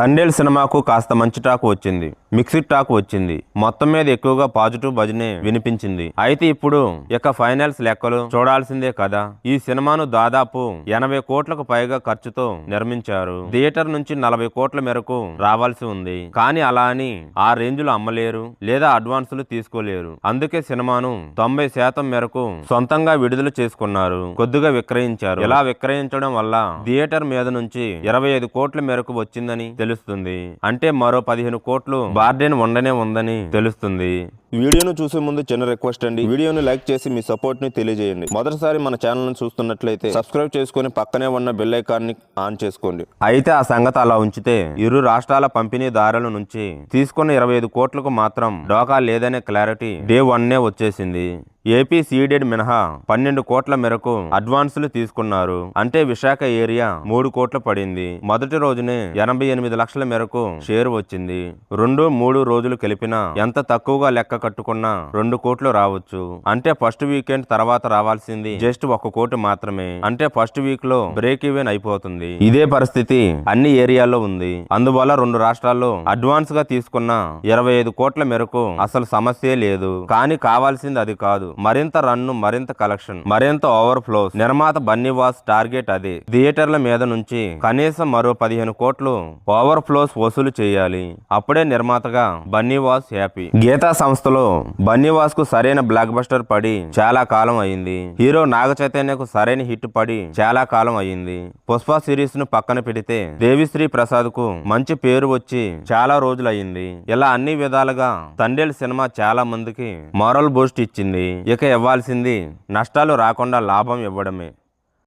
తండేల్ సినిమాకు కాస్త మంచి టాక్ వచ్చింది. మిక్స్డ్ టాక్ వచ్చింది. మొత్తం మీద ఎక్కువగా పాజిటివ్ భజనే వినిపించింది. అయితే ఇప్పుడు ఇక ఫైనల్స్ లెక్కలు చూడాల్సిందే కదా. ఈ సినిమాను దాదాపు ఎనభై కోట్లకు పైగా ఖర్చుతో నిర్మించారు. థియేటర్ నుంచి నలభై కోట్ల మేరకు రావాల్సి ఉంది. కానీ అలా అని ఆ రేంజ్లు అమ్మలేరు లేదా అడ్వాన్సులు తీసుకోలేరు. అందుకే సినిమాను తొంభై శాతం మేరకు సొంతంగా విడుదల చేసుకున్నారు. కొద్దిగా విక్రయించారు. ఇలా విక్రయించడం వల్ల థియేటర్ మీద నుంచి ఇరవై ఐదు కోట్ల మేరకు వచ్చిందని తెలుస్తుంది. అంటే మరో పదిహేను కోట్లు బార్డెన్ ఉండనే ఉందని తెలుస్తుంది. వీడియోను చూసే ముందు చిన్న రిక్వెస్ట్ అండి. వీడియోను లైక్ చేసి మీ సపోర్ట్ని తెలియజేయండి. మొదటిసారి మన ఛానల్ని చూస్తున్నట్లయితే సబ్స్క్రైబ్ చేసుకుని పక్కనే ఉన్న బెల్ ఐకాన్ని ఆన్ చేసుకోండి. అయితే ఆ సంగతి అలా ఉంచితే ఇరు రాష్ట్రాల పంపిణీదారుల నుంచి తీసుకున్న ఇరవై ఐదు కోట్లకు మాత్రం డోకా లేదనే క్లారిటీ డే వన్నే వచ్చేసింది. ఏపీ సీడెడ్ మినహా పన్నెండు కోట్ల మేరకు అడ్వాన్సులు తీసుకున్నారు. అంటే విశాఖ ఏరియా మూడు కోట్లు పడింది. మొదటి రోజునే ఎనభై ఎనిమిది లక్షల మేరకు షేర్ వచ్చింది. రెండు మూడు రోజులు కలిపినా ఎంత తక్కువగా లెక్క కట్టుకున్నా రెండు కోట్లు రావచ్చు. అంటే ఫస్ట్ వీకెండ్ తర్వాత రావాల్సింది జస్ట్ ఒక కోటి మాత్రమే. అంటే ఫస్ట్ వీక్లో బ్రేక్ ఈవెన్ అయిపోతుంది. ఇదే పరిస్థితి అన్ని ఏరియాల్లో ఉంది. అందువల్ల రెండు రాష్ట్రాల్లో అడ్వాన్స్గా తీసుకున్న ఇరవై ఐదు కోట్ల మేరకు అసలు సమస్యే లేదు. కానీ కావాల్సింది అది కాదు. మరింత రన్ను మరింత కలెక్షన్ మరింత ఓవర్ ఫ్లోస్ నిర్మాత బన్నీవాస్ టార్గెట్ అదే. థియేటర్ల మీద నుంచి కనీసం మరో పదిహేను కోట్లు ఓవర్ ఫ్లోస్ వసూలు చేయాలి. అప్పుడే నిర్మాతగా బన్నీవాస్ హ్యాపీ. గీతా సంస్థలో బన్నీవాస్కు సరైన బ్లాక్ బస్టర్ పడి చాలా కాలం అయింది. హీరో నాగ చైతన్యకు సరైన హిట్ పడి చాలా కాలం అయింది. పుష్ప సిరీస్ను పక్కన పెడితే దేవిశ్రీ ప్రసాద్కు మంచి పేరు వచ్చి చాలా రోజులు అయింది ఇలా అన్ని విధాలుగా తండేల్ సినిమా చాలా మందికి మారల్ బూస్ట్ ఇచ్చింది. ఇక ఇవ్వాల్సింది నష్టాలు రాకుండా లాభం ఇవ్వడమే.